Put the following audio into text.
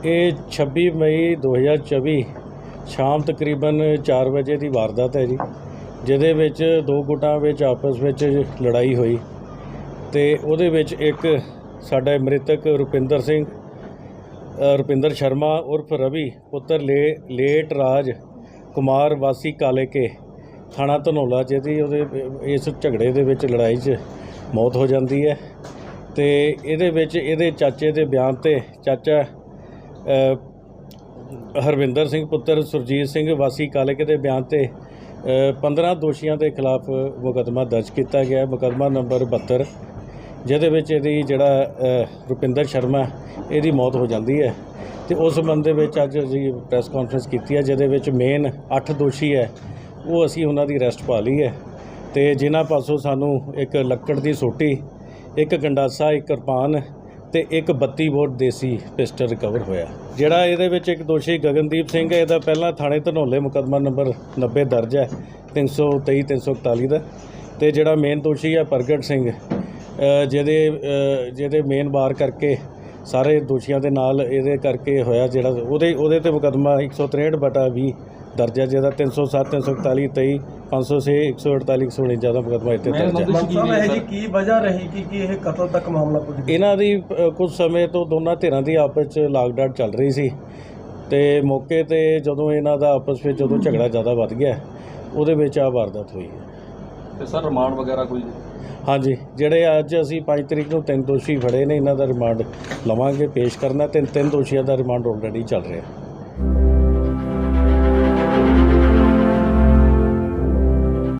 ਇਹ 26 ਮਈ 2024 ਸ਼ਾਮ ਤਕਰੀਬਨ 4 ਵਜੇ ਦੀ ਵਾਰਦਾਤ ਹੈ ਜੀ, ਜਿਹਦੇ ਵਿੱਚ ਦੋ ਗੁੱਟਾਂ ਵਿੱਚ ਆਪਸ ਵਿੱਚ ਲੜਾਈ ਹੋਈ ਤੇ ਉਹਦੇ ਵਿੱਚ ਇੱਕ ਸਾਡਾ ਮ੍ਰਿਤਕ ਰੁਪਿੰਦਰ ਸਿੰਘ ਰੁਪਿੰਦਰ ਸ਼ਰਮਾ ਉਰਫ ਰਵੀ ਪੁੱਤਰ ਲੇ ਲੇਟ ਰਾਜ ਕੁਮਾਰ ਵਾਸੀ ਕਾਲੇਕੇ ਥਾਣਾ ਧਨੋਲਾ, ਜਿਹਦੀ ਉਹਦੇ ਇਸ ਝਗੜੇ ਦੇ ਵਿੱਚ ਲੜਾਈ 'ਚ ਮੌਤ ਹੋ ਜਾਂਦੀ ਹੈ ਤੇ ਇਹਦੇ ਵਿੱਚ ਇਹਦੇ ਚਾਚੇ ਦੇ ਬਿਆਨ ਤੇ ਚਾਚਾ ਹਰਵਿੰਦਰ ਸਿੰਘ ਪੁੱਤਰ ਸੁਰਜੀਤ ਸਿੰਘ ਵਾਸੀ ਕਾਲੇਕੇ ਦੇ ਬਿਆਨ ਤੇ ਅ, 15 ਦੋਸ਼ੀਆਂ ਦੇ ਖਿਲਾਫ ਮੁਕੱਦਮਾ ਦਰਜ ਕੀਤਾ ਗਿਆ ਹੈ। ਮੁਕੱਦਮਾ ਨੰਬਰ 72 ਜਿਹਦੇ ਵਿੱਚ ਇਹਦੀ ਜਿਹੜਾ ਰੁਪਿੰਦਰ ਸ਼ਰਮਾ ਇਹਦੀ ਮੌਤ ਹੋ ਜਾਂਦੀ ਹੈ। ਤੇ ਉਸ ਸੰਬੰਧ ਦੇ ਵਿੱਚ ਅੱਜ ਅਸੀਂ ਪ੍ਰੈਸ ਕਾਨਫਰੰਸ ਕੀਤੀ ਹੈ ਜਿਹਦੇ ਵਿੱਚ ਮੇਨ 8 ਦੋਸ਼ੀ ਹੈ ਉਹ ਅਸੀਂ ਉਹਨਾਂ ਦੀ ਅਰੈਸਟ ਪਾ ਲਈ ਹੈ। ਤੇ ਜਿਨ੍ਹਾਂ ਪਾਸੋਂ ਸਾਨੂੰ ਇੱਕ ਲੱਕੜ ਦੀ ਸੋਟੀ ਇੱਕ ਗੰਡਾਸਾ ਇੱਕ ਕਿਰਪਾਨ ਤੇ ਇੱਕ 32 ਬੋਟ ਦੇਸੀ ਪਿਸਟਲ ਰਿਕਵਰ ਹੋਇਆ। ਜਿਹੜਾ ਇਹਦੇ ਵਿੱਚ ਇੱਕ ਦੋਸ਼ੀ ਗਗਨਦੀਪ ਸਿੰਘ ਹੈ, ਇਹਦਾ ਪਹਿਲਾਂ ਥਾਣੇ ਧਨੋਲੇ ਮੁਕੱਦਮਾ ਨੰਬਰ 90 ਦਰਜ ਹੈ 323 341 ਦਾ। ਤੇ ਜਿਹੜਾ ਮੇਨ ਦੋਸ਼ੀ ਹੈ ਪ੍ਰਗਟ ਸਿੰਘ ਜਿਹਦੇ ਜਿਹਦੇ ਮੇਨ ਵਾਰ ਕਰਕੇ ਸਾਰੇ ਦੋਸ਼ੀਆਂ ਦੇ ਨਾਲ ਇਹਦੇ ਕਰਕੇ ਹੋਇਆ ਜਿਹੜਾ ਉਹਦੇ ਉਹਦੇ ਤੇ ਮੁਕੱਦਮਾ 163 ਬਟਾ 20 ਦਰਜ ਜਿਹਦਾ 307 341 23 506 148 149 ਦਾ ਮੁਕੱਦਮਾ ਇੱਥੇ ਦਰਜ ਹੈ। ਮਨ ਸਾਹਿਬ ਇਹ ਜੀ ਕੀ ਵਜ੍ਹਾ ਰਹੀ ਕਿ ਕਿ ਇਹ ਕਤਲ ਤੱਕ ਮਾਮਲਾ ਪੁੱਜ ਗਿਆ? ਇਹਨਾਂ ਦੀ ਅ, ਕੁਝ ਸਮੇਂ ਤੋਂ ਦੋਨਾਂ ਧਿਰਾਂ ਦੀ ਆਪਸ ਚ ਲਾਗਡਾਟ ਚੱਲ ਰਹੀ ਸੀ ਤੇ ਮੌਕੇ ਤੇ ਜਦੋਂ ਇਹਨਾਂ ਦਾ ਆਪਸ ਵਿੱਚ ਜਦੋਂ ਝਗੜਾ ਜ਼ਿਆਦਾ ਵੱਧ ਗਿਆ ਉਹਦੇ ਵਿੱਚ ਆ ਵਾਰਦਾਤ ਹੋਈ ਹੈ। ਤੇ ਸਰ ਰਿਮਾਂਡ ਵਗੈਰਾ ਕੋਈ? ਹਾਂਜੀ ਜਿਹੜੇ ਅੱਜ ਅਸੀਂ 5 ਤਰੀਕ ਨੂੰ ਤਿੰਨ ਦੋਸ਼ੀ ਫੜੇ ਨੇ ਇਹਨਾਂ ਦਾ ਰਿਮਾਂਡ ਲਵਾਂਗੇ ਪੇਸ਼ ਕਰਨਾ ਤਿੰਨ ਤਿੰਨ ਦੋਸ਼ੀਆਂ ਦਾ ਰਿਮਾਂਡ ਆਲਰੇਡੀ ਚੱਲ ਰਿਹਾ।